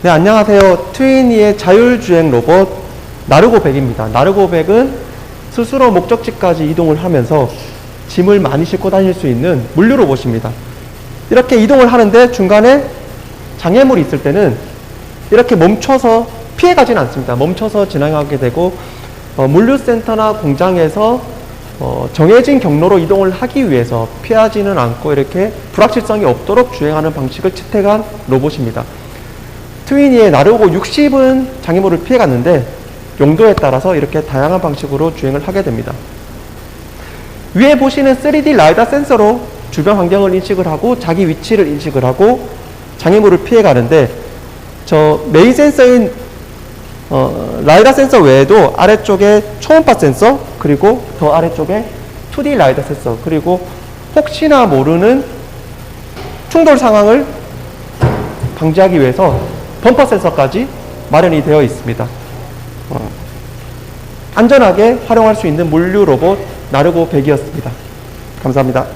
네, 안녕하세요. 트위니의 자율주행 로봇 나르고 100입니다. 나르고 100은 스스로 목적지까지 이동을 하면서 짐을 많이 싣고 다닐 수 있는 물류 로봇입니다. 이렇게 이동을 하는데 중간에 장애물이 있을 때는 이렇게 멈춰서 피해 가지는 않습니다. 멈춰서 지나가게 되고 어, 물류센터나 공장에서 어, 정해진 경로로 이동을 하기 위해서 피하지는 않고 이렇게 불확실성이 없도록 주행하는 방식을 채택한 로봇입니다. 트위니의 나르고 60은 장애물을 피해갔는데 용도에 따라서 이렇게 다양한 방식으로 주행을 하게 됩니다. 위에 보시는 3D 라이다 센서로 주변 환경을 인식을 하고 자기 위치를 인식을 하고 장애물을 피해가는데 저 메인 센서인 어, 라이다 센서 외에도 아래쪽에 초음파 센서 그리고 더 아래쪽에 2D 라이다 센서 그리고 혹시나 모르는 충돌 상황을 방지하기 위해서 범퍼 센서까지 마련이 되어 있습니다. 어, 안전하게 활용할 수 있는 물류 로봇 나르고 100이었습니다. 감사합니다.